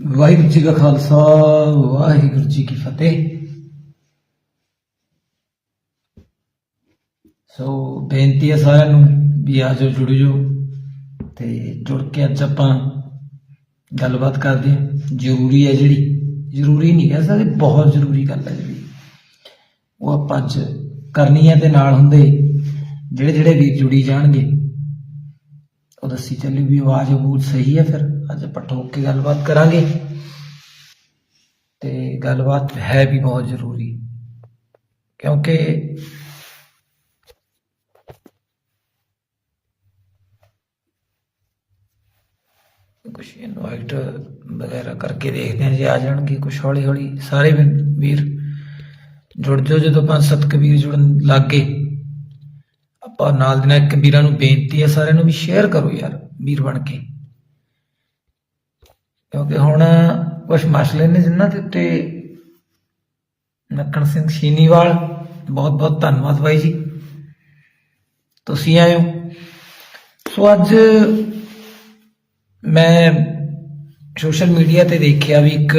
ਵਾਹਿਗੁਰੂ ਜੀ ਕਾ ਖਾਲਸਾ, ਵਾਹਿਗੁਰੂ ਜੀ ਕੀ ਫਤਿਹ। ਸੋ ਬੇਨਤੀ ਹੈ ਸਾਰਿਆਂ ਨੂੰ ਵੀ ਆ ਜਾਓ, ਜੁੜ ਜਾਓ ਤੇ ਜੁੜ ਕੇ ਅੱਜ ਆਪਾਂ ਗੱਲਬਾਤ ਕਰਦੇ ਹਾਂ। ਜ਼ਰੂਰੀ ਹੈ ਜਿਹੜੀ, ਜ਼ਰੂਰੀ ਨਹੀਂ ਕਹਿ ਸਕਦੇ, ਬਹੁਤ ਜ਼ਰੂਰੀ ਗੱਲ ਹੈ ਜਿਹੜੀ। ਉਹ ਆਪਾਂ ਅੱਜ ਕਰਨੀ ਹੈ ਤੇ ਨਾਲ ਹੁੰਦੇ ਜਿਹੜੇ ਜਿਹੜੇ ਵੀਰ ਜੁੜੀ ਜਾਣਗੇ। ਉਹ ਦੱਸੀ ਚੱਲੀ ਵੀ ਆਵਾਜ਼ ਬੂਝ ਸਹੀ ਹੈ ਫਿਰ। ਅੱਜ ਆਪਾਂ ਠੋਕ ਕੇ ਗੱਲਬਾਤ ਕਰਾਂਗੇ। ਤੇ ਗੱਲਬਾਤ ਹੈ ਵੀ ਬਹੁਤ ਜ਼ਰੂਰੀ, ਕਿਉਂਕਿ ਕੁਝ ਇਨਵਾਈਟ ਵਗੈਰਾ ਕਰਕੇ ਦੇਖਦੇ ਹਾਂ, ਜੇ ਆ ਜਾਣਗੇ ਕੁਝ ਹੌਲੀ ਹੌਲੀ ਸਾਰੇ ਵੀਰ ਜੁੜ ਜਾਓ, ਜਦੋਂ ਪੰਜ ਸੱਤ ਕਬੀਰ ਜੁੜਨ ਲੱਗ ਗਏ ਆਪਾਂ ਨਾਲ ਦੇ ਨਾਲ ਇੱਕ ਵੀਰਾਂ ਨੂੰ ਬੇਨਤੀ ਹੈ, ਸਾਰਿਆਂ ਨੂੰ ਵੀ ਸ਼ੇਅਰ ਕਰੋ ਯਾਰ, ਵੀਰ ਬਣ ਕੇ। ਕਿਉਂਕਿ ਹੁਣ ਕੁਝ ਮਸਲੇ ਨੇ ਜਿਨ੍ਹਾਂ ਦੇ ਉੱਤੇ ਨੱਕਣ ਸਿੰਘ ਸ਼ੀਨੀਵਾਲ, ਬਹੁਤ ਬਹੁਤ ਧੰਨਵਾਦ ਬਾਈ ਜੀ। ਤੁਸੀਂ ਆਏ ਹੋ। ਸੋ ਅੱਜ ਮੈਂ ਸੋਸ਼ਲ ਮੀਡੀਆ ਤੇ ਦੇਖਿਆ ਵੀ ਇੱਕ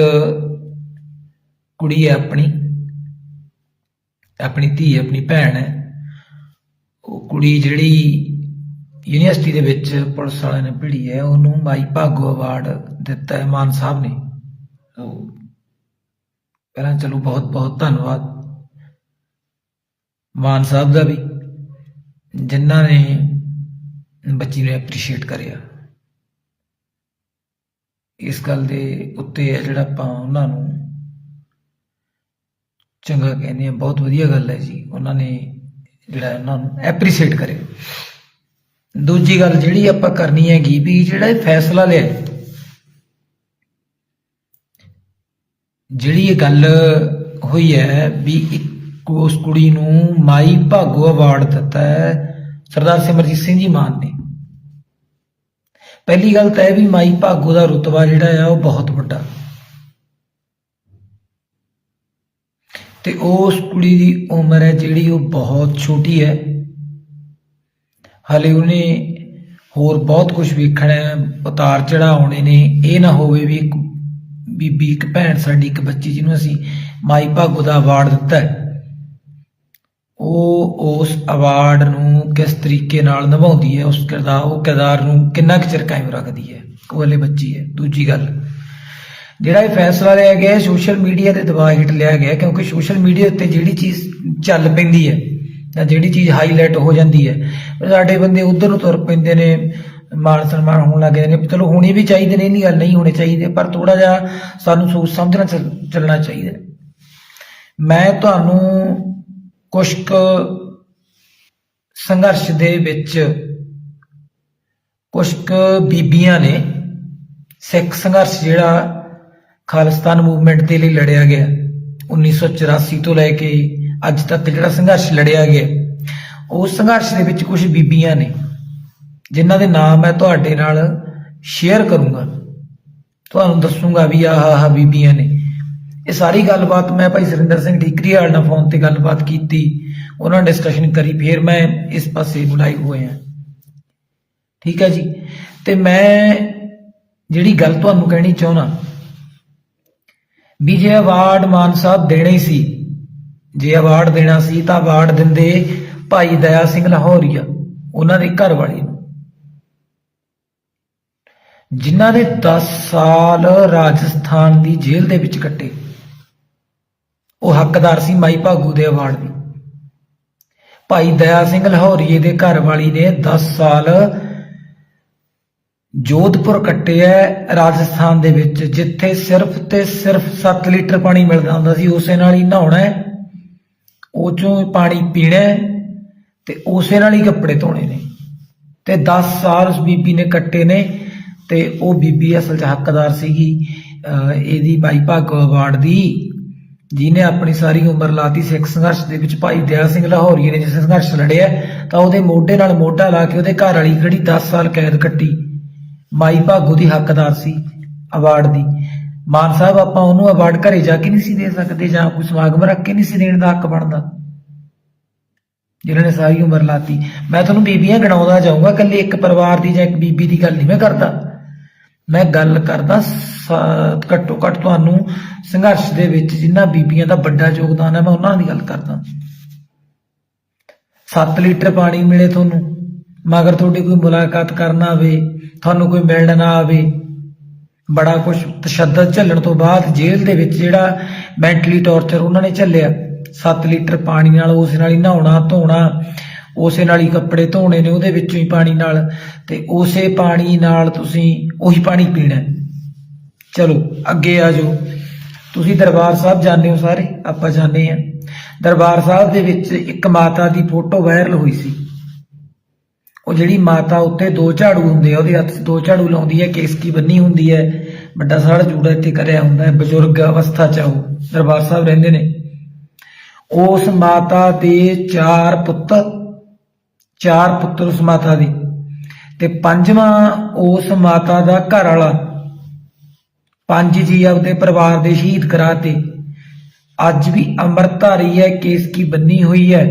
ਕੁੜੀ ਹੈ ਆਪਣੀ ਆਪਣੀ ਧੀ, ਆਪਣੀ ਭੈਣ ਹੈ। ਉਹ ਕੁੜੀ ਜਿਹੜੀ ਯੂਨੀਵਰਸਿਟੀ ਦੇ ਵਿੱਚ ਪੁਲਿਸ ਵਾਲਿਆਂ ਨੇ ਭਿੜੀ ਹੈ, ਉਹਨੂੰ ਮਾਈ ਭਾਗੋ ਅਵਾਰਡ ਦਿੱਤਾ ਹੈ ਮਾਨ ਸਾਹਿਬ ਨੇ। ਉਹ ਪਹਿਲਾਂ ਚਲੋ ਬਹੁਤ ਬਹੁਤ ਧੰਨਵਾਦ। ਮਾਨ ਸਾਹਿਬ ਦਾ ਵੀ, ਜਿਨ੍ਹਾਂ ਨੇ ਬੱਚੀ ਨੂੰ ਐਪਰੀਸ਼ੀਏਟ ਕਰਿਆ। ਇਸ ਗੱਲ ਦੇ ਉੱਤੇ ਹੈ ਜਿਹੜਾ ਆਪਾਂ ਉਹਨਾਂ ਨੂੰ ਚੰਗਾ ਕਹਿੰਦੇ ਆ ਬਹੁਤ ਵਧੀਆ ਗੱਲ ਹੈ ਜੀ। ਉਹਨਾਂ ਨੇ ਜਿਹੜਾ ਉਹਨਾਂ ਨੂੰ ਐਪਰੀਸ਼ੀਏਟ ਕਰਿਆ। ਦੂਜੀ ਗੱਲ ਜਿਹੜੀ ਆਪਾਂ ਕਰਨੀ ਹੈਗੀ ਵੀ ਜਿਹੜਾ ਇਹ ਫੈਸਲਾ ਲਿਆ ਹੈ, ਜਿਹੜੀ ਇਹ ਗੱਲ ਹੋਈ ਹੈ ਵੀ ਇੱਕ ਉਸ ਕੁੜੀ ਨੂੰ ਮਾਈ ਭਾਗੋ ਅਵਾਰਡ ਦਿੱਤਾ ਹੈ ਸਰਦਾਰ ਸਿਮਰਜੀਤ ਸਿੰਘ ਜੀ ਮਾਨ ਨੇ। ਪਹਿਲੀ ਗੱਲ ਤਾਂ ਇਹ ਵੀ ਮਾਈ ਭਾਗੋ ਦਾ ਰੁਤਬਾ ਜਿਹੜਾ ਆ ਉਹ ਬਹੁਤ ਵੱਡਾ। ਤੇ ਉਸ ਕੁੜੀ ਦੀ ਉਮਰ ਹੈ ਜਿਹੜੀ ਉਹ ਬਹੁਤ ਛੋਟੀ ਹੈ। ਹਾਲੇ ਉਹਨੇ ਹੋਰ ਬਹੁਤ ਕੁਝ ਵੇਖਣਾ ਹੈ, ਉਤਾਰ ਚੜਾਉਣੇ ਨੇ, ਇਹ ਨਾ ਹੋਵੇ ਵੀ ਇੱਕ ਬੀਬੀ ਇੱਕ ਭੈਣ ਸਾਡੀ, ਇੱਕ ਬੱਚੀ ਜਿਹਨੂੰ ਅਸੀਂ ਮਾਈ ਭਾਗੋ ਦਾ ਅਵਾਰਡ ਦਿੱਤਾ ਹੈ। ਉਹ ਉਸ ਅਵਾਰਡ ਨੂੰ ਕਿਸ ਤਰੀਕੇ ਨਾਲ ਨਿਭਾਉਂਦੀ ਹੈ, ਉਸ ਕਿਰਦਾਰ ਉਹ ਕਿਰਦਾਰ ਨੂੰ ਕਿੰਨਾ ਕੁ ਚਿਰ ਕਾਇਮ ਰੱਖਦੀ ਹੈ, ਉਹ ਹਲੇ ਬੱਚੀ ਹੈ। ਦੂਜੀ ਗੱਲ, ਜਿਹੜਾ ਇਹ ਫੈਸਲਾ ਲਿਆ ਗਿਆ ਸੋਸ਼ਲ ਮੀਡੀਆ ਦੇ ਦਬਾਅ ਹੇਠ ਲਿਆ ਗਿਆ, ਕਿਉਂਕਿ ਸੋਸ਼ਲ ਮੀਡੀਆ ਉੱਤੇ ਜਿਹੜੀ ਚੀਜ਼ ਚੱਲ ਪੈਂਦੀ ਹੈ ਜਾਂ ਜਿਹੜੀ ਚੀਜ਼ ਹਾਈਲਾਈਟ ਹੋ ਜਾਂਦੀ ਹੈ, ਸਾਡੇ ਬੰਦੇ ਉਧਰ ਨੂੰ ਤੁਰ ਪੈਂਦੇ ਨੇ ਮਾਣ ਸਨਮਾਨ ਹੋਣ ਲੱਗ ਜਾਂਦੇ ਨੇ। ਚਲੋ, ਹੋਣੇ ਵੀ ਚਾਹੀਦੇ ਨੇ ਇਹ ਨਹੀਂ ਗੱਲ ਨਹੀਂ ਹੋਣੇ ਚਾਹੀਦੇ, ਪਰ ਥੋੜਾ ਜਿਹਾ ਸਾਨੂੰ ਸੋਚ ਸਮਝਣਾ ਚੱਲਣਾ ਚਾਹੀਦਾ ਮੈਂ ਤੁਹਾਨੂੰ ਕੁਝ ਕੁ ਸੰਘਰਸ਼ ਦੇ ਵਿੱਚ ਕੁਝ ਕੁ ਬੀਬੀਆਂ ਨੇ ਸਿੱਖ ਸੰਘਰਸ਼ ਜਿਹੜਾ ਖਾਲਿਸਤਾਨ ਮੂਵਮੈਂਟ ਦੇ ਲਈ ਲੜਿਆ ਗਿਆ। 1984 ਤੋਂ ਲੈ ਕੇ ਅੱਜ ਤੱਕ ਜਿਹੜਾ ਸੰਘਰਸ਼ ਲੜਿਆ ਗਿਆ। ਉਸ ਸੰਘਰਸ਼ ਦੇ ਵਿੱਚ ਕੁਝ ਬੀਬੀਆਂ ਨੇ ਜਿਨ੍ਹਾਂ ਦੇ ਨਾਮ ਮੈਂ ਤੁਹਾਡੇ ਨਾਲ ਸ਼ੇਅਰ ਕਰੂੰਗਾ। ਤੁਹਾਨੂੰ ਦੱਸੂਗਾ ਵੀ ਆਹ ਆਹ ਬੀਬੀਆਂ ਨੇ। ਇਹ ਸਾਰੀ ਗੱਲਬਾਤ ਮੈਂ ਭਾਈ ਸੁਰਿੰਦਰ ਸਿੰਘ ਠੀਕਰੀ ਨਾਲ ਫੋਨ ਤੇ ਗੱਲਬਾਤ ਕੀਤੀ। ਉਹਨਾਂ ਡਿਸਕਸ਼ਨ ਕਰੀ, ਫਿਰ ਮੈਂ ਇਸ ਪਾਸੇ ਬੁਲਾਈ ਹੋਏ ਆ ਠੀਕ ਹੈ ਜੀ? ਤੇ ਮੈਂ ਜਿਹੜੀ ਗੱਲ ਤੁਹਾਨੂੰ ਕਹਿਣੀ ਚਾਹੁੰਦਾ, ਵੀ ਜੇ ਅਵਾਰਡ ਮਾਨ ਸਾਹਿਬ ਦੇਣਾ ਹੀ ਸੀ, ਜੇ ਅਵਾਰਡ ਦੇਣਾ ਸੀ ਤਾਂ ਅਵਾਰਡ ਦਿੰਦੇ ਭਾਈ ਦਇਆ ਸਿੰਘ ਲਾਹੌਰੀਆ, ਉਹਨਾਂ ਦੇ ਘਰ ਵਾਲੀ ਨੂੰ। ਜਿਨ੍ਹਾਂ ਨੇ 10 ਸਾਲ ਰਾਜਸਥਾਨ ਦੀ ਜੇਲ੍ਹ ਦੇ ਵਿੱਚ ਕੱਟੇ। ਉਹ ਹੱਕਦਾਰ ਸੀ ਮਾਈ ਭਾਗੂ ਦੇ ਅਵਾਰਡ ਦੀ ਭਾਈ ਦਇਆ ਸਿੰਘ ਲਾਹੌਰੀਏ ਦੇ ਘਰ ਵਾਲੀ ਨੇ 10 ਸਾਲ ਜੋਧਪੁਰ ਕੱਟੇ ਹੈ ਰਾਜਸਥਾਨ ਦੇ ਵਿੱਚ, ਜਿੱਥੇ ਸਿਰਫ ਤੇ ਸਿਰਫ 7 ਲੀਟਰ ਪਾਣੀ ਮਿਲਦਾ ਹੁੰਦਾ ਸੀ। ਉਸੇ ਨਾਲ ਹੀ ਨਹਾਉਣਾ ਹੈ ਉਹ ਚੋਂ ਪਾਣੀ ਪੀਣਾ ਤੇ ਉਸੇ ਨਾਲ ਹੀ ਕੱਪੜੇ ਧੋਣੇ ਨੇ। ਤੇ 10 ਸਾਲ ਉਸ ਬੀਬੀ ਨੇ ਕੱਟੇ ਨੇ। ਤੇ ਉਹ ਬੀਬੀ ਅਸਲ 'ਚ ਹੱਕਦਾਰ ਸੀਗੀ, ਅਹ ਇਹਦੀ ਬਾਈ ਭਾਗੋ ਅਵਾਰਡ ਦੀ। ਜਿਹਨੇ ਆਪਣੀ ਸਾਰੀ ਉਮਰ ਲਾਤੀ ਸਿੱਖ ਸੰਘਰਸ਼ ਦੇ ਵਿੱਚ। ਭਾਈ ਦਇਆ ਸਿੰਘ ਲਾਹੌਰੀਏ ਨੇ ਜਿਸ ਸੰਘਰਸ਼ ਲੜਿਆ, ਤਾਂ ਉਹਦੇ ਮੋਢੇ ਨਾਲ ਮੋਢਾ ਲਾ ਕੇ ਉਹਦੇ ਘਰ ਵਾਲੀ ਜਿਹੜੀ 10 ਸਾਲ ਕੈਦ ਕੱਟੀ। ਮਾਈ ਭਾਗੋ ਦੀ ਹੱਕਦਾਰ ਸੀ ਅਵਾਰਡ ਦੀ। ਮਾਨ ਸਾਹਿਬ, ਆਪਾਂ ਉਹਨੂੰ ਅਵਾਰਡ ਘਰੇ ਜਾ ਕੇ ਨਹੀਂ ਸੀ ਦੇ ਸਕਦੇ ਜਾਂ ਕੋਈ ਸਮਾਗਮ ਰੱਖ ਕੇ ਨਹੀਂ ਸੀ ਦੇਣ ਦਾ ਹੱਕ ਬਣਦਾ। ਜਿਨ੍ਹਾਂ ਨੇ ਸਾਰੀ ਉਮਰ ਲਾਤੀ। ਮੈਂ ਤੁਹਾਨੂੰ ਬੀਬੀਆਂ ਗਣਾਉਂਦਾ ਜਾਊਂਗਾ, ਇਕੱਲੇ ਇੱਕ ਪਰਿਵਾਰ ਦੀ ਜਾਂ ਇੱਕ ਬੀਬੀ ਦੀ ਗੱਲ ਨਹੀਂ ਮੈਂ ਕਰਦਾ। ਮੈਂ ਗੱਲ ਕਰਦਾ ਘੱਟੋ ਘੱਟ ਤੁਹਾਨੂੰ ਸੰਘਰਸ਼ ਦੇ ਵਿੱਚ ਜਿਨ੍ਹਾਂ ਬੀਬੀਆਂ ਦਾ ਵੱਡਾ ਯੋਗਦਾਨ ਹੈ, ਮੈਂ ਉਹਨਾਂ ਦੀ ਗੱਲ ਕਰਦਾ। 7 ਲੀਟਰ ਪਾਣੀ ਮਿਲੇ ਤੁਹਾਨੂੰ, ਮਗਰ ਤੁਹਾਡੀ ਕੋਈ ਮੁਲਾਕਾਤ ਕਰਨਾ ਆਵੇ, ਤੁਹਾਨੂੰ ਕੋਈ ਮਿਲਣ ਨਾ ਆਵੇ, ਬੜਾ ਕੁਝ ਤਸ਼ੱਦਦ ਝੱਲਣ ਤੋਂ ਬਾਅਦ ਜੇਲ੍ਹ ਦੇ ਵਿੱਚ ਜਿਹੜਾ ਮੈਂਟਲੀ ਟੌਰਚਰ ਉਹਨਾਂ ਨੇ ਝੱਲਿਆ 7 ਲੀਟਰ ਪਾਣੀ ਨਾਲ ਉਸ ਨਾਲ ਹੀ ਨਹਾਉਣਾ, ਧੋਣਾ ਉਸੇ ਨਾਲ ਹੀ ਕੱਪੜੇ ਧੋਣੇ ਨੇ, ਉਹਦੇ ਵਿੱਚੋਂ ਹੀ ਪਾਣੀ ਨਾਲ। ਤੇ ਉਸੇ ਪਾਣੀ ਨਾਲ ਤੁਸੀਂ ਉਹੀ ਪਾਣੀ ਪੀਣਾ। ਚਲੋ, ਅੱਗੇ ਆ ਜਾਓ। ਤੁਸੀਂ ਦਰਬਾਰ ਸਾਹਿਬ ਜਾਂਦੇ ਹੋ ਸਾਰੇ? ਆਪਾਂ ਜਾਂਦੇ ਆ ਦਰਬਾਰ ਸਾਹਿਬ ਦੇ ਵਿੱਚ ਇੱਕ ਮਾਤਾ ਦੀ ਫੋਟੋ ਵਾਇਰਲ ਹੋਈ ਸੀ। ਉਹ ਜਿਹੜੀ ਮਾਤਾ ਉੱਤੇ ਦੋ ਝਾੜੂ ਹੁੰਦੇ ਆ, ਉਹਦੇ ਹੱਥ 'ਚ ਦੋ ਝਾੜੂ ਲਾਉਂਦੀ ਹੈ ਕੇਸਕੀ ਬੰਨੀ ਹੁੰਦੀ ਹੈ, ਵੱਡਾ ਸਾਰਾ ਜੂੜਾ ਇੱਥੇ ਕਰਿਆ ਹੁੰਦਾ ਹੈ, ਬਜ਼ੁਰਗ ਅਵਸਥਾ 'ਚ ਉਹ, ਦਰਬਾਰ ਸਾਹਿਬ ਰਹਿੰਦੇ ਨੇ। ਉਸ ਮਾਤਾ ਦੇ ਚਾਰ ਪੁੱਤ ਚਾਰ ਪੁੱਤਰ ਉਸ ਮਾਤਾ ਦੇ ਤੇ ਪੰਜਵਾਂ ਉਸ ਮਾਤਾ ਦਾ ਘਰ ਵਾਲਾ ਪੰਜ ਜੀ ਆਪਦੇ ਪਰਿਵਾਰ ਦੇ ਸ਼ਹੀਦ ਕਰਾਤੇ। ਅੱਜ ਵੀ ਅੰਮ੍ਰਿਤਧਾਰੀ ਹੈ, ਕੇਸ ਕੀ ਬੰਨੀ ਹੋਈ ਹੈ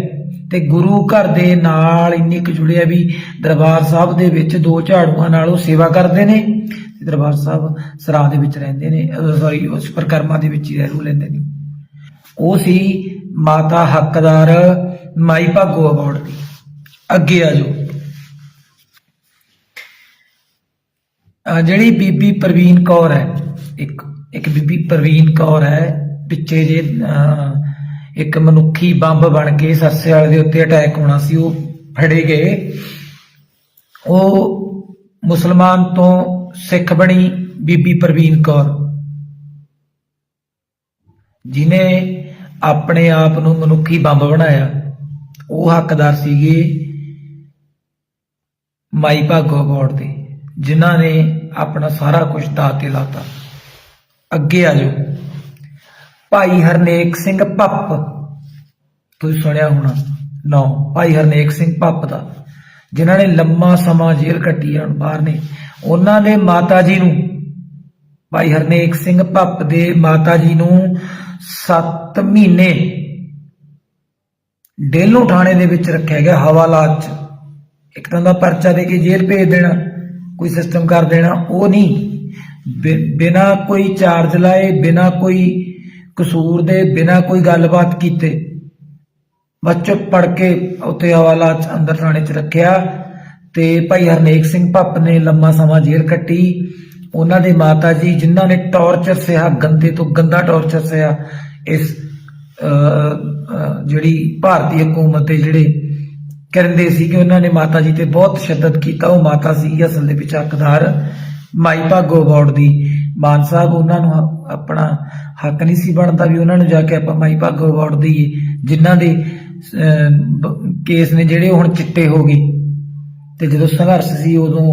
ਤੇ ਗੁਰੂ ਘਰ ਦੇ ਨਾਲ ਇੰਨੀ ਕੁ ਜੁੜਿਆ ਵੀ ਦਰਬਾਰ ਸਾਹਿਬ ਦੇ ਵਿੱਚ ਦੋ ਝਾੜੂਆਂ ਨਾਲ ਉਹ ਸੇਵਾ ਕਰਦੇ ਨੇ ਦਰਬਾਰ ਸਾਹਿਬ ਸਰਾਹ ਦੇ ਵਿੱਚ ਰਹਿੰਦੇ ਨੇ ਸੌਰੀ ਉਸ ਪ੍ਰਕਰਮਾ ਦੇ ਵਿੱਚ ਹੀ ਰਹਿ ਲੈਂਦੇ ਨੇ। ਉਹ ਸੀ ਮਾਤਾ ਹੱਕਦਾਰ ਮਾਈ ਭਾਗੋ ਅਵਾਰਡ ਦੀ। ਅੱਗੇ ਆ ਜਾਓ। ਜਿਹੜੀ ਬੀਬੀ ਪ੍ਰਵੀਨ ਕੌਰ ਹੈ, ਇੱਕ ਇੱਕ ਬੀਬੀ ਪ੍ਰਵੀਨ ਕੌਰ ਹੈ, ਪਿੱਛੇ ਜੇ ਇੱਕ ਮਨੁੱਖੀ ਬੰਬ ਬਣ ਕੇ ਸਰਸੇ ਵਾਲੇ ਦੇ ਉੱਤੇ ਅਟੈਕ ਹੋਣਾ ਸੀ, ਉਹ ਫੜੇ ਗਏ। ਉਹ ਮੁਸਲਮਾਨ ਤੋਂ ਸਿੱਖ ਬਣੀ ਬੀਬੀ ਪ੍ਰਵੀਨ ਕੌਰ। ਜਿਨੇ ਆਪਣੇ ਆਪ ਨੂੰ ਮਨੁੱਖੀ ਬੰਬ ਬਣਾਇਆ, ਉਹ ਹੱਕਦਾਰ ਸੀਗੇ। ਮਾਈ ਭਾਗੋ ਅਵਾਰਡ ਦੇ ਜਿਨ੍ਹਾਂ ਨੇ ਆਪਣਾ ਸਾਰਾ ਕੁਝ ਦਾਅ ਤੇ ਲਾਤਾ। ਅੱਗੇ ਆ ਜਾਓ। ਭਾਈ ਹਰਨੇਕ ਸਿੰਘ ਪੱਪ ਤੁਸੀਂ ਸੁਣਿਆ ਹੋਣਾ। ਨੌ ਭਾਈ ਹਰਨੇਕ ਸਿੰਘ ਪੱਪ ਦਾ, ਜਿਨ੍ਹਾਂ ਨੇ ਲੰਮਾ ਸਮਾਂ ਜੇਲ੍ਹ ਕੱਟੀ ਆ ਬਾਹਰ ਨੇ, ਉਹਨਾਂ ਦੇ ਮਾਤਾ ਜੀ ਨੂੰ, ਭਾਈ ਹਰਨੇਕ ਸਿੰਘ ਪੱਪ ਦੇ ਮਾਤਾ ਜੀ ਨੂੰ 7 ਮਹੀਨੇ ਡੇਲੋਂ ਥਾਣੇ ਦੇ ਵਿੱਚ ਰੱਖਿਆ ਗਿਆ ਹਵਾਲਾਤ ਚ। ਇੱਕ ਤਾਂ ਦਾ ਪਰਚਾ ਦੇ ਕੇ ਜੇਲ੍ਹ ਭੇਜ ਦੇਣਾ, ਕੋਈ ਸਿਸਟਮ ਕਰ ਦੇਣਾ, ਉਹ ਨਹੀਂ। ਬਿਨਾ ਕੋਈ ਚਾਰਜ ਲਾਏ, ਬਿਨਾ ਕੋਈ ਕਸੂਰ ਦੇ, ਬਿਨਾ ਕੋਈ ਗੱਲਬਾਤ ਕੀਤੇ ਬੱਚੇ ਪੜ ਕੇ ਉੱਤੇ ਹਵਾਲਾਤ ਅੰਦਰ ਥਾਣੇ ਚ ਰੱਖਿਆ ਤੇ ਭਾਈ ਹਰਨੇਕ ਸਿੰਘ ਭੱਪ ਨੇ ਲੰਮਾ ਸਮਾਂ ਜੇਲ੍ਹ ਕੱਟੀ। ਉਹਨਾਂ ਦੇ ਮਾਤਾ ਜੀ, ਜਿਨ੍ਹਾਂ ਨੇ ਟੌਰਚਰ ਸਿਆ, ਗੰਦੇ ਤੋਂ ਗੰਦਾ ਟੌਰਚਰ ਸਿਆ, ਇਸ ਜਿਹੜੀ ਭਾਰਤੀ ਹਕੂਮਤ ਦੇ ਜਿਹੜੇ ਕਹਿੰਦੇ ਸੀ ਕਿ ਉਹਨਾਂ ਨੇ ਮਾਤਾ ਜੀ ਤੇ ਬਹੁਤ ਤਸ਼ੱਦਦ ਕੀਤਾ। ਉਹ ਮਾਤਾ ਸੀ ਅਸਲ ਦੇ ਵਿੱਚ ਹੱਕਦਾਰ ਮਾਈ ਭਾਗੋ ਅਵਾਰਡ ਦੀ। ਮਾਨ ਸਾਹਿਬ, ਉਹਨਾਂ ਨੂੰ ਆਪਣਾ ਹੱਕ ਨਹੀਂ ਸੀ ਬਣਦਾ ਵੀ ਉਹਨਾਂ ਨੂੰ ਜਾ ਕੇ ਆਪਾਂ ਮਾਈ ਭਾਗੋ ਅਵਾਰਡ ਦਈਏ ਜਿਨ੍ਹਾਂ ਦੇ ਕੇਸ ਨੇ ਜਿਹੜੇ ਹੁਣ ਚਿੱਟੇ ਹੋ ਗਏ। ਤੇ ਜਦੋਂ ਸੰਘਰਸ਼ ਸੀ, ਉਦੋਂ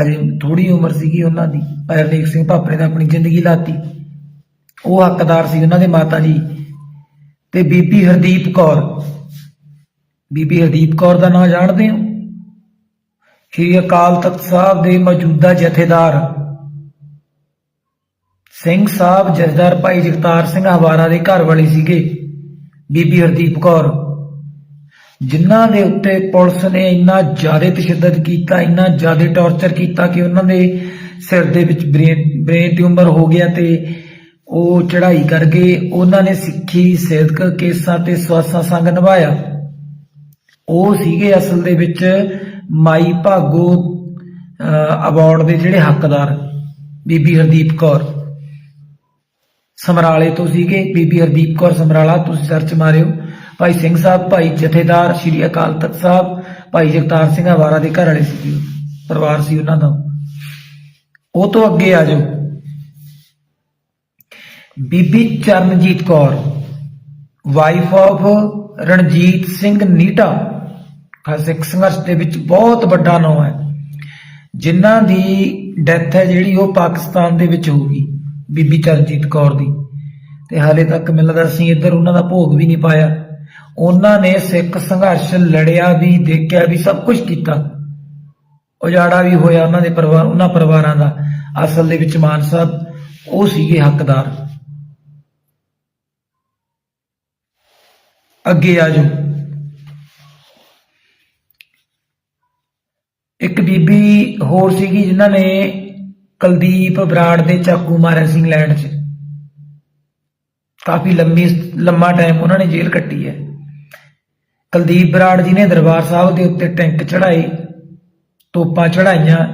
ਹਜੇ ਥੋੜੀ ਉਮਰ ਸੀਗੀ ਉਹਨਾਂ ਦੀ। ਹਰਨੇਕ ਸਿੰਘ ਭਾਪਰੇ ਨੇ ਆਪਣੀ ਜ਼ਿੰਦਗੀ ਲਾਤੀ। ਉਹ ਹੱਕਦਾਰ ਸੀ ਉਹਨਾਂ ਦੇ ਮਾਤਾ ਜੀ। ਤੇ ਬੀਬੀ ਹਰਦੀਪ ਕੌਰ ਬੀਬੀ ਹਰਦੀਪ ਕੌਰ ਦਾ ਨਾਮ ਜਾਣਦੇ ਹੋ? ਸ਼੍ਰੀ ਅਕਾਲ ਤਖਤ ਸਾਹਿਬ ਦੇ ਮੌਜੂਦਾ ਜਥੇਦਾਰ ਸਿੰਘ ਸਾਹਿਬ ਜਥੇਦਾਰ ਭਾਈ ਜਗਤਾਰ ਸਿੰਘ ਹਵਾਰਾ ਦੇ ਘਰ ਵਾਲੀ ਸੀਗੇ ਬੀਬੀ ਹਰਦੀਪ ਕੌਰ। ਜਿਨ੍ਹਾਂ ਦੇ ਉੱਤੇ ਪੁਲਿਸ ਨੇ ਇੰਨਾ ਜ਼ਿਆਦਾ ਤਸ਼ੱਦਦ ਕੀਤਾ, ਇੰਨਾ ਜ਼ਿਆਦਾ ਟੌਰਚਰ ਕੀਤਾ ਕਿ ਉਹਨਾਂ ਦੇ ਸਿਰ ਦੇ ਵਿੱਚ ਬ੍ਰੇਨ ਬ੍ਰੇਨ ਟਿਊਮਰ ਹੋ ਗਿਆ ਤੇ ਉਹ ਚੜ੍ਹਾਈ ਕਰ ਗਏ ਉਹਨਾਂ ਨੇ ਸਿੱਖੀ ਸਿੱਧਕ ਕੇਸਾਂ ਤੇ ਸਵਾਸਾਂ ਸੰਗ ਨਿਭਾਇਆ। ਉਹ ਸੀਗੇ ਅਸਲ ਦੇ ਵਿੱਚ ਮਾਈ ਭਾਗੋ ਅਵਾਰਡ ਦੇ ਜਿਹੜੇ ਹੱਕਦਾਰ, ਬੀਬੀ ਹਰਦੀਪ ਕੌਰ। ਸਮਰਾਲੇ ਤੋਂ ਸੀਗੇ, ਬੀਬੀ ਹਰਦੀਪ ਕੌਰ ਸਮਰਾਲਾ, ਤੁਸੀਂ ਸਰਚ ਮਾਰਿਓ। ਭਾਈ ਸਿੰਘ ਸਾਹਿਬ, ਭਾਈ ਜਥੇਦਾਰ ਸ਼੍ਰੀ ਅਕਾਲ ਤਖਤ ਸਾਹਿਬ, ਭਾਈ ਜਗਤਾਰ ਸਿੰਘ ਹਵਾਰਾ ਦੇ ਘਰ ਵਾਲੇ ਸੀ ਪਰਿਵਾਰ ਸੀ ਉਹਨਾਂ ਦਾ। ਉਹ ਤੋਂ ਅੱਗੇ ਆ ਜਾਓ। ਬੀਬੀ ਚਰਨਜੀਤ ਕੌਰ ਵਾਈਫ ਆਫ ਰਣਜੀਤ ਸਿੰਘ ਨੀਟਾ। ਸਿੱਖ ਸੰਘਰਸ਼ ਦੇ ਵਿੱਚ ਬਹੁਤ ਵੱਡਾ ਨਾਮ ਹੈ। ਜਿਨ੍ਹਾਂ ਦੀ ਡੈਥ ਹੈ ਜਿਹੜੀ ਉਹ ਪਾਕਿਸਤਾਨ ਦੇ ਵਿੱਚ ਹੋ ਬੀਬੀ ਚਰਨਜੀਤ ਕੌਰ ਦੀ। ਤੇ ਹਾਲੇ ਤੱਕ ਮੈਨੂੰ ਅਸੀਂ ਇੱਧਰ ਉਹਨਾਂ ਦਾ ਭੋਗ ਵੀ ਨਹੀਂ ਪਾਇਆ। ਉਹਨਾਂ ਨੇ ਸਿੱਖ ਸੰਘਰਸ਼ ਲੜਿਆ ਵੀ, ਦੇਖਿਆ ਵੀ, ਸਭ ਕੁਝ ਕੀਤਾ। ਉਜਾੜਾ ਵੀ ਹੋਇਆ ਉਹਨਾਂ ਦੇ ਪਰਿਵਾਰ, ਉਹਨਾਂ ਪਰਿਵਾਰਾਂ ਦਾ। ਅਸਲ ਦੇ ਵਿੱਚ ਮਾਨ ਸਾਹਿਬ, ਉਹ ਸੀਗੇ ਹੱਕਦਾਰ। ਅੱਗੇ ਆ ਜਾਓ। ਇੱਕ ਬੀਬੀ ਹੋਰ ਸੀਗੀ ਜਿਨ੍ਹਾਂ ਨੇ ਕੁਲਦੀਪ ਬਰਾੜ ਦੇ ਚਾਕੂ ਮਾਰਿਆ ਸੀ ਇੰਗਲੈਂਡ 'ਚ। ਕਾਫੀ ਲੰਮੀ ਲੰਮਾ ਟਾਈਮ ਉਹਨਾਂ ਨੇ ਜੇਲ੍ਹ ਕੱਟੀ ਹੈ। ਕੁਲਦੀਪ ਬਰਾੜ ਜੀ ਨੇ ਦਰਬਾਰ ਸਾਹਿਬ ਦੇ ਉੱਤੇ ਟੈਂਕ ਚੜਾਏ ਤੋਪਾਂ ਚੜਾਈਆਂ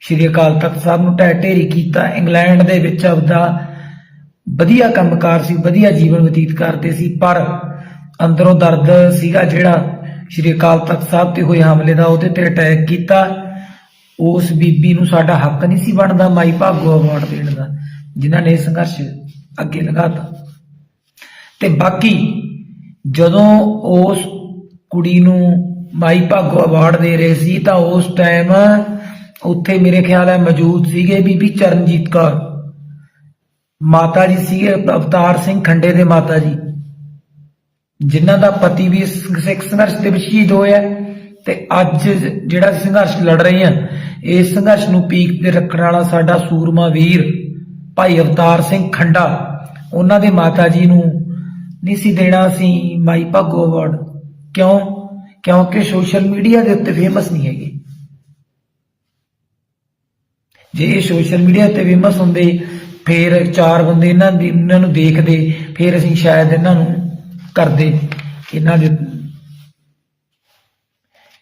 ਸ਼੍ਰੀ ਅਕਾਲ ਤਖਤ ਸਾਹਿਬ ਨੂੰ ਢਹਿ ਢੇਰੀ ਕੀਤਾ। ਇੰਗਲੈਂਡ ਦੇ ਵਿੱਚ ਆਪਦਾ ਵਧੀਆ ਕੰਮਕਾਰ ਸੀ, ਵਧੀਆ ਜੀਵਨ ਬਤੀਤ ਕਰਦੇ ਸੀ, ਪਰ ਅੰਦਰੋਂ ਦਰਦ ਸੀਗਾ ਜਿਹੜਾ ਸ਼੍ਰੀ ਅਕਾਲ ਤਖਤ ਸਾਹਿਬ ਤੇ ਹੋਏ ਹਮਲੇ ਦਾ ਉਹਦੇ ਤੇ ਅਟੈਕ ਕੀਤਾ। ਉਸ ਬੀਬੀ ਨੂੰ ਸਾਡਾ ਹੱਕ ਨਹੀਂ ਸੀ ਬਣਦਾ ਮਾਈ ਭਾਗੋ ਅਵਾਰਡ ਦੇਣ ਦਾ, ਜਿਨ੍ਹਾਂ ਨੇ ਸੰਘਰਸ਼ ਅੱਗੇ ਲਗਾਤਾ। ਤੇ ਬਾਕੀ ਜਦੋਂ ਉਸ ਕੁੜੀ ਨੂੰ ਮਾਈ ਭਾਗੋ ਅਵਾਰਡ ਦੇ ਰਹੇ ਸੀ ਤਾਂ ਉਸ ਟਾਈਮ ਉੱਥੇ ਮੇਰੇ ਖਿਆਲ ਹੈ ਮੌਜੂਦ ਸੀਗੇ ਬੀਬੀ ਚਰਨਜੀਤ ਕੌਰ। ਮਾਤਾ ਜੀ ਸੀਗੇ ਅਵਤਾਰ ਸਿੰਘ ਖੰਡੇ ਦੇ ਮਾਤਾ ਜੀ। ਜਿਨ੍ਹਾਂ ਦਾ ਪਤੀ ਵੀ ਸਿੱਖ ਸੰਘਰਸ਼ ਦੇ ਵਿੱਚ ਸ਼ਹੀਦ ਹੋਇਆ ਤੇ ਅੱਜ ਜਿਹੜਾ ਸੰਘਰਸ਼ ਲੜ ਰਹੇ ਹਾਂ ਇਸ ਸੰਘਰਸ਼ ਨੂੰ ਪੀਕ ਤੇ ਰੱਖਣ ਵਾਲਾ ਸਾਡਾ ਸੂਰਮਾ ਵੀਰ ਭਾਈ ਅਵਤਾਰ ਸਿੰਘ ਖੰਡਾ, ਉਹਨਾਂ ਦੇ ਮਾਤਾ ਜੀ ਨੂੰ ਨਹੀਂ ਸੀ ਦੇਣਾ ਸੀ ਮਾਈ ਭਾਗੋ ਅਵਾਰਡ ਕਿਉਂ? ਕਿਉਂਕਿ ਸੋਸ਼ਲ ਮੀਡੀਆ ਦੇ ਉੱਤੇ ਫੇਮਸ ਨਹੀਂ ਹੈਗੇ। ਜੇ ਇਹ ਸੋਸ਼ਲ ਮੀਡੀਆ ਤੇ ਫੇਮਸ ਹੁੰਦੇ, ਫਿਰ ਚਾਰ ਬੰਦੇ ਇਹਨਾਂ ਦੀ, ਇਹਨਾਂ ਨੂੰ ਦੇਖਦੇ, ਫਿਰ ਅਸੀਂ ਸ਼ਾਇਦ ਇਹਨਾਂ ਨੂੰ ਕਰਦੇ ਇਹਨਾਂ ਦੇ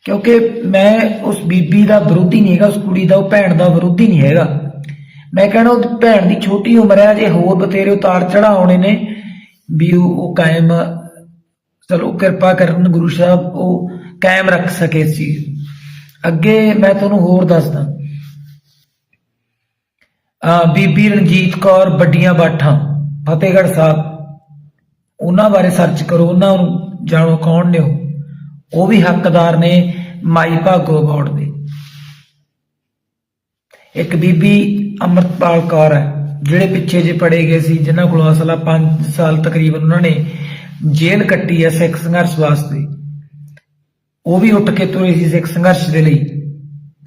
ਕਿਉਂਕਿ ਮੈਂ ਉਸ ਬੀਬੀ ਦਾ ਵਿਰੋਧੀ ਨਹੀਂ ਹੈਗਾ, ਉਸ ਕੁੜੀ ਦਾ, ਉਹ ਭੈਣ ਦਾ ਵਿਰੋਧੀ ਨਹੀਂ ਹੈਗਾ। ਮੈਂ ਕਹਿਣਾ, ਉਹ ਭੈਣ ਦੀ ਛੋਟੀ ਉਮਰ ਹੈ ਜੇ ਹੋਰ ਬਤੇਰੇ ਉਤਾਰ ਚੜਾਉਣੇ ਨੇ ਵੀ ਉਹ ਉਹ ਕਾਇਮ, ਚਲੋ ਕਿਰਪਾ ਕਰਨ ਗੁਰੂ ਸਾਹਿਬ, ਉਹ ਕਾਇਮ ਰੱਖ ਸਕੇ ਸੀ ਅੱਗੇ ਮੈਂ ਤੁਹਾਨੂੰ ਹੋਰ ਦੱਸਦਾ। ਆ ਬੀਬੀ ਰਣਜੀਤ ਕੌਰ, ਵੱਡੀਆਂ ਬਾਠਾਂ, ਫਤਿਹਗੜ੍ਹ ਸਾਹਿਬ। ਉਹਨਾਂ ਬਾਰੇ ਸਰਚ ਕਰੋ, ਉਹਨਾਂ ਨੂੰ ਜਾਣੋ ਕੌਣ ਨੇ ਉਹ। ਉਹ ਵੀ ਹੱਕਦਾਰ ਨੇ ਮਾਈ ਭਾਗੋ ਅਵਾਰਡ ਦੇ। ਇੱਕ ਬੀਬੀ ਅਮਰਤਪਾਲ ਕੌਰ ਹੈ, ਜਿਹੜੇ ਪਿੱਛੇ ਜੇ ਪੜੇ ਗਏ ਸੀ, ਜਿਨ੍ਹਾਂ ਕੋਲ ਅਸਲਾ 5 ਸਾਲ ਤਕਰੀਬਨ ਉਹਨਾਂ ਨੇ ਜੇਲ੍ਹ ਕੱਟੀ ਹੈ ਸਿੱਖ ਸੰਘਰਸ਼ ਵਾਸਤੇ। ਉਹ ਵੀ ਉੱਠ ਕੇ ਤੁਰੇ ਸੀ ਸਿੱਖ ਸੰਘਰਸ਼ ਦੇ ਲਈ।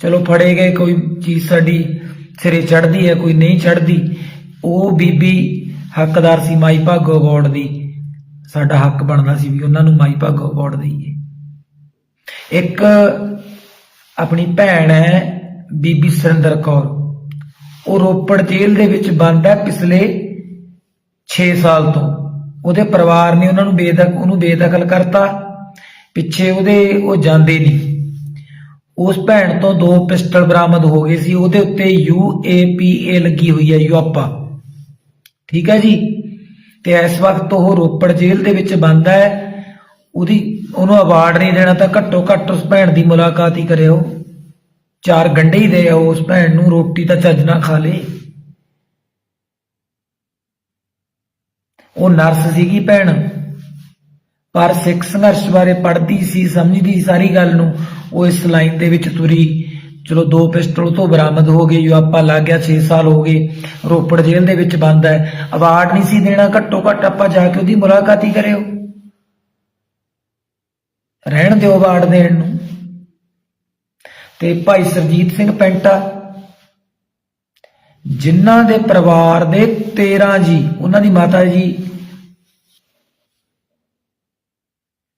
ਚਲੋ ਫੜੇ ਗਏ, ਕੋਈ ਚੀਜ਼ ਸਾਡੀ ਸਿਰੇ ਚੜਦੀ ਹੈ, ਕੋਈ ਨਹੀਂ ਚੜਦੀ ਉਹ ਬੀਬੀ ਹੱਕਦਾਰ ਸੀ ਮਾਈ ਭਾਗੋ ਅਵਾਰਡ ਦੀ। ਸਾਡਾ ਹੱਕ ਬਣਦਾ ਸੀ ਵੀ ਉਹਨਾਂ ਨੂੰ ਮਾਈ ਭਾਗੋ ਅਵਾਰਡ ਦਈਏ। ਇੱਕ ਆਪਣੀ ਭੈਣ ਹੈ ਬੀਬੀ ਸੁਰਿੰਦਰ ਕੌਰ। ਉਹ ਰੋਪੜ ਜੇਲ੍ਹ ਦੇ ਵਿੱਚ ਬੰਦ ਹੈ ਪਿਛਲੇ 6 ਸਾਲ ਤੋਂ। ਉਹਦੇ ਪਰਿਵਾਰ ਨੇ ਉਹਨਾਂ ਨੂੰ ਬੇਦਖ, ਉਹਨੂੰ ਬੇਦਖਲ ਕਰਤਾ। ਪਿੱਛੇ ਉਹਦੇ, ਉਹ ਜਾਂਦੇ ਨਹੀਂ। ਉਸ ਭੈਣ ਤੋਂ ਦੋ ਪਿਸਟਲ ਬਰਾਮਦ ਹੋ ਗਏ ਸੀ। ਉਹਦੇ ਉੱਤੇ ਯੂਏਪੀਏ ਲੱਗੀ ਹੋਈ ਹੈ ਯੂਆਪਾ ਠੀਕ ਹੈ ਜੀ? ਤੇ ਇਸ ਵਕਤ ਉਹ ਰੋਪੜ ਜੇਲ੍ਹ ਦੇ ਵਿੱਚ ਬੰਦ ਹੈ। ਉਹਦੀ, ਉਹਨੂੰ ਅਵਾਰਡ ਨਹੀਂ ਦੇਣਾ ਤਾਂ ਘੱਟੋ ਘੱਟ ਉਸ ਭੈਣ ਦੀ ਮੁਲਾਕਾਤ ਹੀ ਕਰਿਓ। ਚਾਰ ਗੰਢੇ ਹੀ ਦੇ ਆਓ ਉਸ ਭੈਣ ਨੂੰ, ਰੋਟੀ ਤਾਂ ਚੱਜ ਨਾ ਖਾ ਲੇ। ਉਹ ਨਰਸ ਸੀਗੀ ਭੈਣ। ਪਰ ਸਿੱਖ ਸੰਘਰਸ਼ ਬਾਰੇ ਪੜ੍ਹਦੀ ਸੀ, ਸਮਝਦੀ ਸਾਰੀ ਗੱਲ ਨੂੰ, ਉਹ ਇਸ ਲਾਈਨ ਦੇ ਵਿੱਚ ਤੁਰੀ। ਚਲੋ ਦੋ ਪਿਸਟਲ ਤੋਂ ਬਰਾਮਦ ਹੋ ਗਏ ਜੋ ਆਪਾਂ ਲੱਗ ਗਿਆ 6 ਸਾਲ ਹੋ ਗਏ, ਰੋਪੜ ਜੇਲ੍ਹ ਦੇ ਵਿੱਚ ਬੰਦ ਹੈ। ਅਵਾਰਡ ਨਹੀਂ ਸੀ ਦੇਣਾ, ਘੱਟੋ ਘੱਟ ਆਪਾਂ ਜਾ ਕੇ ਉਹਦੀ ਮੁਲਾਕਾਤ ਹੀ ਕਰਿਓ। ਰਹਿਣ ਦਿਓ ਅਵਾਰਡ ਦੇਣ ਨੂੰ। ਤੇ ਭਾਈ ਸਰਜੀਤ ਸਿੰਘ ਪੈਂਟਾ, ਜਿਨ੍ਹਾਂ ਦੇ ਪਰਿਵਾਰ ਦੇ 13 ਜੀ, ਉਹਨਾਂ ਦੀ ਮਾਤਾ ਜੀ,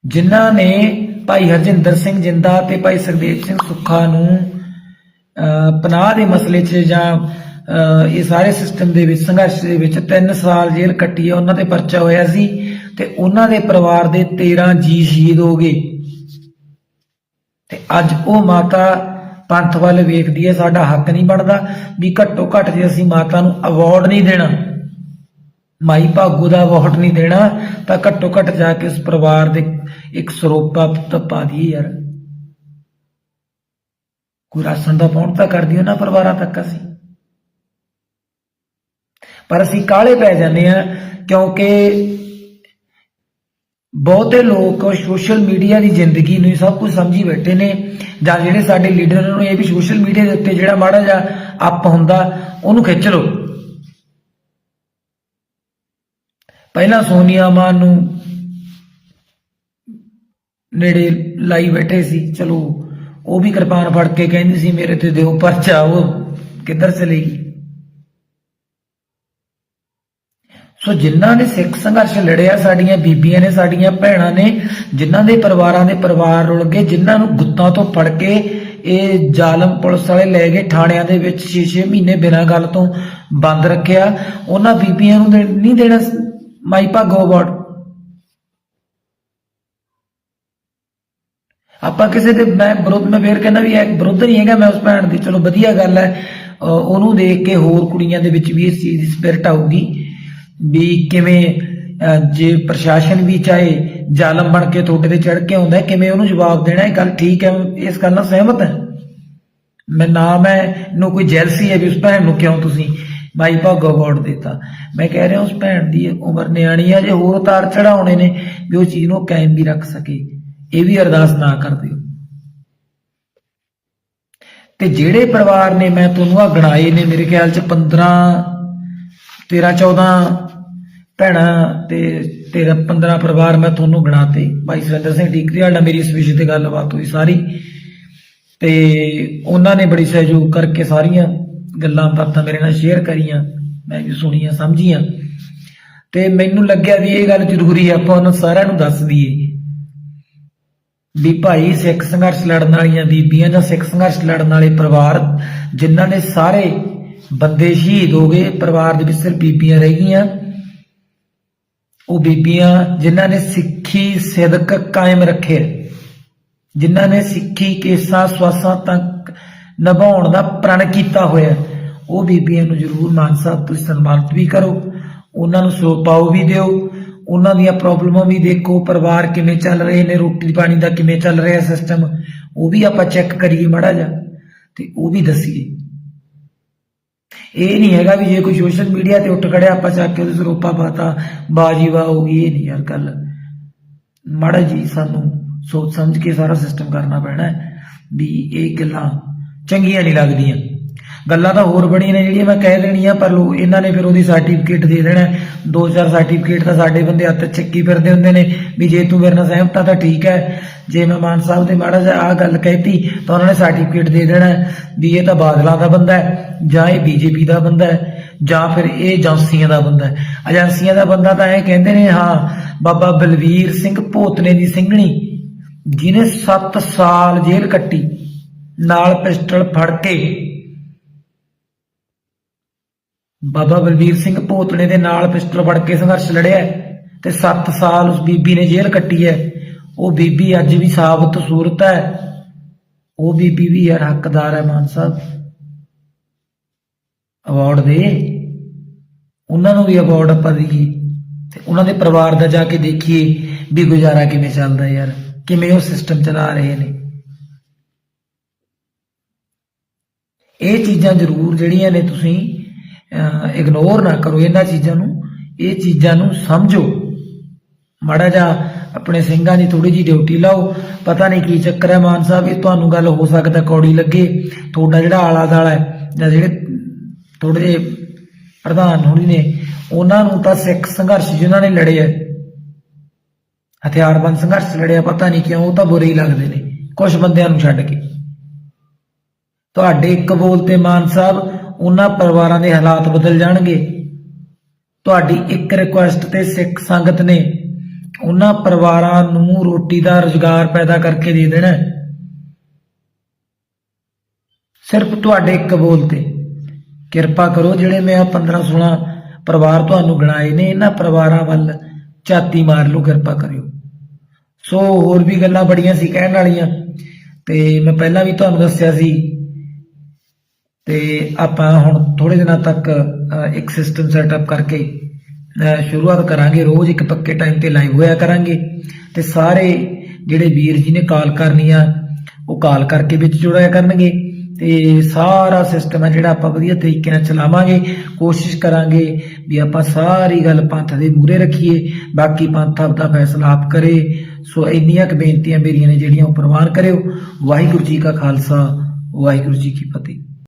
ਜਿਨ੍ਹਾਂ ਨੇ ਭਾਈ ਹਰਜਿੰਦਰ ਸਿੰਘ ਜਿੰਦਾ ਤੇ ਭਾਈ ਸੁਖਦੇਵ ਸਿੰਘ ਸੁੱਖਾ ਨੂੰ ਪਨਾਹ ਦੇ ਮਸਲੇ 'ਚ ਜਾਂ ਇਹ ਸਾਰੇ ਸਿਸਟਮ ਦੇ ਵਿੱਚ, ਸੰਘਰਸ਼ ਦੇ ਵਿੱਚ 3 ਸਾਲ ਜੇਲ੍ਹ ਕੱਟੀ ਹੈ ਉਹਨਾਂ ਤੇ ਪਰਚਾ ਹੋਇਆ ਸੀ ਤੇ ਉਹਨਾਂ ਦੇ ਪਰਿਵਾਰ ਦੇ 13 ਜੀ ਸ਼ਹੀਦ ਹੋ ਗਏ। ਤੇ ਅੱਜ ਉਹ ਮਾਤਾ ਪੰਥ ਵੱਲ ਵੇਖਦੀ ਹੈ ਸਾਡਾ ਹੱਕ ਨਹੀਂ ਬਣਦਾ ਵੀ ਘੱਟੋ ਘੱਟ ਜੇ ਅਸੀਂ ਮਾਤਾ ਨੂੰ ਅਵਾਰਡ ਨਹੀਂ ਦੇਣਾ, ਮਾਈ ਭਾਗੋ ਦਾ ਅਵਾਰਡ ਨਹੀਂ ਦੇਣਾ, ਤਾਂ ਘੱਟੋ ਘੱਟ ਜਾ ਕੇ ਉਸ ਪਰਿਵਾਰ ਦੇ ਇੱਕ ਸਰੋਪਾ ਪਾ ਦਈਏ ਯਾਰ। ਕੋਈ ਰਾਸ਼ਨ ਦਾ ਪਹੁੰਚ ਤਾਂ ਕਰਦੀ, ਉਹਨਾਂ ਪਰਿਵਾਰਾਂ ਤੱਕ ਅਸੀਂ। ਪਰ ਅਸੀਂ ਕਾਲੇ ਪੈ ਜਾਂਦੇ ਆ ਕਿਉਂਕਿ ਬਹੁਤੇ ਲੋਕ ਸੋਸ਼ਲ ਮੀਡੀਆ ਦੀ ਜ਼ਿੰਦਗੀ ਨੂੰ ਸਭ ਕੁਝ ਸਮਝੀ ਬੈਠੇ ਨੇ, ਜਾਂ ਜਿਹੜੇ ਸਾਡੇ ਲੀਡਰ ਨੂੰ ਇਹ ਵੀ ਸੋਸ਼ਲ ਮੀਡੀਆ ਦੇ ਉੱਤੇ ਜਿਹੜਾ ਮਾੜਾ ਜਿਹਾ ਅੱਪ ਹੁੰਦਾ, ਉਹਨੂੰ ਖਿੱਚ ਲਓ। ਪਹਿਲਾਂ ਸੋਨੀਆ ਮਾਨ ਨੂੰ ਨੇੜੇ ਲਾਈ ਬੈਠੇ ਸੀ, ਚਲੋ ਉਹ ਵੀ ਕਿਰਪਾਨ ਫੜ ਕੇ ਕਹਿੰਦੀ ਸੀ, ਮੇਰੇ ਤੇ ਦਿਓ ਪਰਚਾ, ਉਹ ਕਿੱਧਰ ਚਲੀ ਗਈ? ਸੋ ਜਿਨ੍ਹਾਂ ਨੇ ਸਿੱਖ ਸੰਘਰਸ਼ ਲੜਿਆ, ਸਾਡੀਆਂ ਬੀਬੀਆਂ ਨੇ, ਸਾਡੀਆਂ ਭੈਣਾਂ ਨੇ, ਜਿਨ੍ਹਾਂ ਦੇ ਪਰਿਵਾਰਾਂ ਦੇ ਪਰਿਵਾਰ ਰੁਲ ਗਏ, ਜਿਨ੍ਹਾਂ ਨੂੰ ਗੁੱਤਾਂ ਤੋਂ ਫੜ ਕੇ ਇਹ ਜ਼ਾਲਮ ਪੁਲਿਸ ਵਾਲੇ ਲੈ ਗਏ, ਥਾਣਿਆਂ ਦੇ ਵਿੱਚ 6-6 ਮਹੀਨੇ ਬਿਨਾਂ ਗੱਲ ਤੋਂ ਬੰਦ ਰੱਖਿਆ। ਉਹਨਾਂ ਬੀਬੀਆਂ ਨੂੰ ਨਹੀਂ ਦੇਣਾ ਮਾਈ ਭਾਗੋ ਅਵਾਰਡ ਆਪਾਂ ਕਿਸੇ ਦੇ ਮੈਂ ਵਿਰੁੱਧ ਮੈਂ ਫੇਰ ਕਹਿੰਦਾ ਵੀ ਇਹ ਵਿਰੋਧ ਨਹੀਂ ਹੈਗਾ, ਮੈਂ ਉਸ ਭੈਣ ਦੀ ਚਲੋ ਵਧੀਆ ਗੱਲ ਹੈ। ਉਹਨੂੰ ਦੇਖ ਕੇ ਹੋਰ ਕੁੜੀਆਂ ਦੇ ਵਿੱਚ ਵੀ ਇਸ ਚੀਜ਼ ਦੀ ਸਪਿਰਿਟ ਆਊਗੀ ਵੀ ਕਿਵੇਂ ਜੇ ਪ੍ਰਸ਼ਾਸਨ ਵੀ ਚਾਹੇ ਜ਼ਾਲਮ ਬਣ ਕੇ ਤੁਹਾਡੇ ਤੇ ਚੜ ਕੇ ਆਉਂਦਾ ਕਿਵੇਂ ਉਹਨੂੰ ਜਵਾਬ ਦੇਣਾ ਇਹ ਗੱਲ ਠੀਕ ਹੈ, ਇਸ ਗੱਲ ਨਾਲ ਸਹਿਮਤ ਹੈ। ਮੈਂ ਨਾ ਮੈਂ ਨੂੰ ਕੋਈ ਜੈਲਸੀ ਹੈ ਵੀ ਉਸ ਭੈਣ ਨੂੰ ਕਿਉਂ ਤੁਸੀਂ ਮਾਈ ਭਾਗੋ ਅਵਾਰਡ ਦਿੱਤਾ। ਮੈਂ ਕਹਿ ਰਿਹਾ ਉਸ ਭੈਣ ਦੀ ਉਮਰ ਨਿਆਣੀ ਹੈ ਜੇ ਹੋਰ ਤਾਰ ਚੜਾਉਣੇ ਨੇ ਵੀ ਉਹ ਚੀਜ਼ ਨੂੰ ਕਾਇਮ ਵੀ ਰੱਖ ਸਕੇ। ਇਹ ਵੀ ਅਰਦਾਸ ਨਾ ਕਰ ਦਿਓ। ਤੇ ਜਿਹੜੇ ਪਰਿਵਾਰ ਨੇ, ਮੈਂ ਤੁਹਾਨੂੰ ਆ ਗਣਾਏ ਨੇ ਮੇਰੇ ਖਿਆਲ ਚ 15 13 14 ਭੈਣਾਂ ਤੇ 13 15 ਪਰਿਵਾਰ ਮੈਂ ਤੁਹਾਨੂੰ ਗਣਾਤੇ। ਭਾਈ ਸੁਰਿੰਦਰ ਸਿੰਘ ਟੀਕਰੀ ਨਾਲ ਮੇਰੀ ਇਸ ਵਿਸ਼ੇ ਤੇ ਗੱਲਬਾਤ ਹੋਈ ਸਾਰੀ। ਤੇ ਉਹਨਾਂ ਨੇ ਬੜੀ ਸਹਿਯੋਗ ਕਰਕੇ ਸਾਰੀਆਂ ਗੱਲਾਂ ਬਾਤਾਂ ਮੇਰੇ ਨਾਲ ਸ਼ੇਅਰ ਕਰੀਆਂ, ਮੈਂ ਵੀ ਸੁਣੀਆਂ, ਸਮਝੀਆਂ। ਤੇ ਮੈਨੂੰ ਲੱਗਿਆ ਵੀ ਇਹ ਗੱਲ ਜ਼ਰੂਰੀ ਹੈ ਆਪਾਂ ਉਹਨਾਂ ਸਾਰਿਆਂ ਨੂੰ ਦੱਸ ਦਈਏ। ਵੀ ਭਾਈ ਸਿੱਖ ਸੰਘਰਸ਼ ਲੜਨ ਵਾਲੀਆਂ ਬੀਬੀਆਂ ਜਾਂ ਸਿੱਖ ਸੰਘਰਸ਼ ਲੜਨ ਵਾਲੇ ਪਰਿਵਾਰ ਜਿਨ੍ਹਾਂ ਨੇ ਸਾਰੇ ਬੰਦੇ ਸ਼ਹੀਦ ਹੋ ਗਏ, ਪਰਿਵਾਰ ਦੇ ਵਿੱਚ ਸਿਰਫ ਬੀਬੀਆਂ ਰਹਿ ਗਈਆਂ। ਉਹ ਬੀਬੀਆਂ ਜਿਨ੍ਹਾਂ ਨੇ ਸਿੱਖੀ ਸਿਦਕ ਕਾਇਮ ਰੱਖਿਆ ਜਿਨ੍ਹਾਂ ਨੇ ਸਿੱਖੀ ਕੇਸਾਂ ਸਵਾਸਾਂ ਤੱਕ ਨਿਭਾਉਣ ਦਾ ਪ੍ਰਣ ਕੀਤਾ ਹੋਇਆ। ਉਹ ਬੀਬੀਆਂ ਨੂੰ ਜ਼ਰੂਰ ਮਾਨ ਸਾਹਿਬ ਤੁਸੀਂ ਸਨਮਾਨਿਤ ਵੀ ਕਰੋ। ਉਹਨਾਂ ਨੂੰ ਸੋ ਪਾਓ ਵੀ ਦਿਓ। ਉਹਨਾਂ ਦੀਆਂ ਪ੍ਰੋਬਲਮਾਂ ਵੀ ਦੇਖੋ, ਪਰਿਵਾਰ ਕਿਵੇਂ ਚੱਲ ਰਹੇ ਨੇ, ਰੋਟੀ ਪਾਣੀ ਦਾ ਕਿਵੇਂ ਚੱਲ ਰਿਹਾ ਸਿਸਟਮ ਉਹ ਵੀ ਆਪਾਂ ਚੈੱਕ ਕਰੀਏ ਮੜਾ ਜਾ ਤੇ ਉਹ ਵੀ ਦੱਸੀਏ। ਇਹ ਨਹੀਂ ਹੈਗਾ ਵੀ ਜੇ ਕੋਈ ਸੋਸ਼ਲ ਮੀਡੀਆ ਤੇ ਉੱਠ ਖੜਿਆ, ਆਪਾਂ ਚੱਕ ਕੇ ਉਹਦੇ ਸਰੋਪਾ ਪਾਤਾ ਬਾਜੀ ਵਾ ਹੋ ਗਈ, ਇਹ ਨਹੀਂ ਯਾਰ ਗੱਲ। ਮਾੜਾ ਜੀ ਸਾਨੂੰ ਸੋਚ ਸਮਝ ਕੇ ਸਾਰਾ ਸਿਸਟਮ ਕਰਨਾ ਪੈਣਾ ਵੀ ਇਹ ਗੱਲਾਂ ਚੰਗੀਆਂ ਨਹੀਂ ਲੱਗਦੀਆਂ। ਗੱਲਾਂ ਤਾਂ ਹੋਰ ਬੜੀਆਂ ਨੇ ਜਿਹੜੀਆਂ ਮੈਂ ਕਹਿ ਦੇਣੀਆਂ ਪਰ ਲੋ ਇਹਨਾਂ ਨੇ ਫਿਰ ਉਹਦੀ ਸਰਟੀਫਿਕੇਟ ਦੇ ਦੇਣਾ ਦੋ ਚਾਰ ਸਰਟੀਫਿਕੇਟ ਤਾਂ ਸਾਡੇ ਬੰਦੇ ਹੱਥ ਚੱਕੀ ਫਿਰਦੇ ਹੁੰਦੇ ਨੇ ਵੀ ਜੇ ਤੂੰ ਮੇਰੇ ਨਾਲ ਸਹਿਮਤ ਆ ਤਾਂ ਠੀਕ ਹੈ। ਜੇ ਮੈਂ ਮਾਨ ਸਾਹਿਬ ਦੇ ਮਾੜਾ ਜਿਹਾ ਆਹ ਗੱਲ ਕਹਿਤੀ ਤਾਂ ਉਹਨਾਂ ਨੇ ਸਰਟੀਫਿਕੇਟ ਦੇ ਦੇਣਾ ਵੀ ਇਹ ਤਾਂ ਬਾਦਲਾਂ ਦਾ ਬੰਦਾ ਹੈ ਜਾਂ ਇਹ ਬੀਜੇਪੀ ਦਾ ਬੰਦਾ ਹੈ ਜਾਂ ਫਿਰ ਇਹ ਏਜੰਸੀਆਂ ਦਾ ਬੰਦਾ ਹੈ। ਏਜੰਸੀਆਂ ਦਾ ਬੰਦਾ ਤਾਂ ਇਹ ਕਹਿੰਦੇ ਨੇ, ਹਾਂ, ਬਾਬਾ ਬਲਵੀਰ ਸਿੰਘ ਭੋਤਨੇ ਦੀ ਸਿੰਘਣੀ, ਜਿਹਨੇ 7 ਸਾਲ ਜੇਲ੍ਹ ਕੱਟੀ, ਨਾਲ ਪਿਸਟਲ ਫੜ ਕੇ ਬਾਬਾ ਬਲਬੀਰ ਸਿੰਘ ਭੋਤਣੇ ਦੇ ਨਾਲ ਪਿਸਟਲ ਫੜ ਕੇ ਸੰਘਰਸ਼ ਲੜਿਆ ਤੇ 7 ਸਾਲ ਉਸ ਬੀਬੀ ਨੇ ਜੇਲ੍ਹ ਕੱਟੀ ਹੈ। ਉਹ ਬੀਬੀ ਅੱਜ ਵੀ ਸਾਬਤ ਸੂਰਤ ਹੈ। ਉਹ ਬੀਬੀ ਵੀ ਯਾਰ ਹੱਕਦਾਰ ਹੈ ਮਾਨ ਸਾਹਿਬ। ਅਵਾਰਡ ਦੇ। ਉਹਨਾਂ ਨੂੰ ਵੀ ਅਵਾਰਡ ਆਪਾਂ ਦਈਏ। ਤੇ ਉਹਨਾਂ ਦੇ ਪਰਿਵਾਰ ਦਾ ਜਾ ਕੇ ਦੇਖੀਏ ਵੀ ਗੁਜ਼ਾਰਾ ਕਿਵੇਂ ਚੱਲਦਾ ਯਾਰ। ਕਿਵੇਂ ਉਹ ਸਿਸਟਮ ਚਲਾ ਰਹੇ ਨੇ। ਇਹ ਚੀਜ਼ਾਂ ਜ਼ਰੂਰ ਜਿਹੜੀਆਂ ਨੇ ਤੁਸੀਂ ਇਗਨੋਰ ਨਾ ਕਰੋ ਇਹਨਾਂ ਚੀਜ਼ਾਂ ਨੂੰ। ਇਹ ਚੀਜ਼ਾਂ ਨੂੰ ਸਮਝੋ। ਮਾੜਾ ਜਾ ਆਪਣੇ ਸਿੰਘਾਂ ਦੀ ਥੋੜੀ ਜੀ ਡਿਊਟੀ ਲਾਓ। ਪਤਾ ਨਹੀਂ ਕੀ ਚੱਕਰ ਹੈ ਮਾਨ ਸਾਹਿਬ, ਇਹ ਤੁਹਾਨੂੰ ਗੱਲ ਹੋ ਸਕਦਾ ਕੌੜੀ ਲੱਗੇ। ਤੁਹਾਡਾ ਜਿਹੜਾ ਆਲਾ ਦਾਲਾ ਹੈ, ਜਾਂ ਜਿਹੜੇ ਥੋੜੇ ਜਿਹੇ ਪ੍ਰਧਾਨ ਹੋਣੀ ਨੇ, ਉਹਨਾਂ ਨੂੰ ਤਾਂ ਸਿੱਖ ਸੰਘਰਸ਼ ਜਿਨ੍ਹਾਂ ਨੇ ਲੜੇ ਹੈ ਹਥਿਆਰਬੰਦ ਸੰਘਰਸ਼ ਲੜਿਆ, ਪਤਾ ਨਹੀਂ ਕਿਉਂ, ਉਹ ਤਾਂ ਬੁਰੇ ਹੀ ਲੱਗਦੇ ਨੇ। ਕੁਝ ਬੰਦਿਆਂ ਨੂੰ ਛੱਡ ਕੇ। ਤੁਹਾਡੇ ਇੱਕ ਬੋਲ ਤੇ ਮਾਨ ਸਾਹਿਬ ਉਹਨਾਂ ਪਰਿਵਾਰਾਂ ਦੇ ਹਾਲਾਤ ਬਦਲ ਜਾਣਗੇ। ਤੁਹਾਡੀ ਇੱਕ ਰਿਕੁਐਸਟ ਤੇ ਸਿੱਖ ਸੰਗਤ ਨੇ ਉਹਨਾਂ ਪਰਿਵਾਰਾਂ ਨੂੰ ਰੋਟੀ ਦਾ ਰੁਜ਼ਗਾਰ ਪੈਦਾ ਕਰਕੇ ਦੇ ਦੇਣਾ ਸਿਰਫ ਤੁਹਾਡੇ ਇੱਕ ਬੋਲ ਤੇ। ਕਿਰਪਾ ਕਰੋ ਜਿਹੜੇ ਮੈਂ 15 16 ਪਰਿਵਾਰ ਤੁਹਾਨੂੰ ਗਣਾਏ ਨੇ, ਇਹਨਾਂ ਪਰਿਵਾਰਾਂ ਵੱਲ ਝਾਤੀ ਮਾਰ ਲਓ, ਕਿਰਪਾ ਕਰਿਓ। ਸੋ ਹੋਰ ਵੀ ਗੱਲਾਂ ਬੜੀਆਂ ਸੀ ਕਹਿਣ ਵਾਲੀਆਂ। ਤੇ ਮੈਂ ਪਹਿਲਾਂ ਵੀ ਤੁਹਾਨੂੰ ਦੱਸਿਆ ਸੀ ਤੇ ਆਪਾਂ ਹੁਣ ਥੋੜੇ ਦਿਨਾਂ ਤੱਕ ਇੱਕ ਸਿਸਟਮ ਸੈਟਅਪ ਕਰਕੇ ਸ਼ੁਰੂਆਤ ਕਰਾਂਗੇ। ਰੋਜ਼ ਇੱਕ ਪੱਕੇ ਟਾਈਮ ਤੇ ਲਾਈਵ ਹੋਇਆ ਕਰਾਂਗੇ। ਤੇ ਸਾਰੇ ਜਿਹੜੇ ਵੀਰ ਜੀ ਨੇ ਕਾਲ ਕਰਨੀ ਆ, ਉਹ ਕਾਲ ਕਰਕੇ ਵਿੱਚ ਜੁੜਿਆ ਕਰਨਗੇ। ਤੇ ਸਾਰਾ ਸਿਸਟਮ ਹੈ ਜਿਹੜਾ ਆਪਾਂ ਵਧੀਆ ਤਰੀਕੇ ਨਾਲ ਚਲਾਵਾਂਗੇ, ਕੋਸ਼ਿਸ਼ ਕਰਾਂਗੇ ਵੀ ਆਪਾਂ ਸਾਰੀ ਗੱਲ ਪੰਥ ਦੇ ਮੂਹਰੇ ਰੱਖੀਏ। ਬਾਕੀ ਪੰਥ ਆਪਦਾ ਫੈਸਲਾ ਆਪ ਕਰੇ। ਸੋ ਇੰਨੀਆਂ ਕੁ ਬੇਨਤੀਆਂ ਮੇਰੀਆਂ ਨੇ ਜਿਹੜੀਆਂ ਉਹ ਪ੍ਰਵਾਨ ਕਰਿਓ। ਵਾਹਿਗੁਰੂ ਜੀ ਕਾ ਖਾਲਸਾ, ਵਾਹਿਗੁਰੂ ਜੀ ਕੀ ਫਤਿਹ।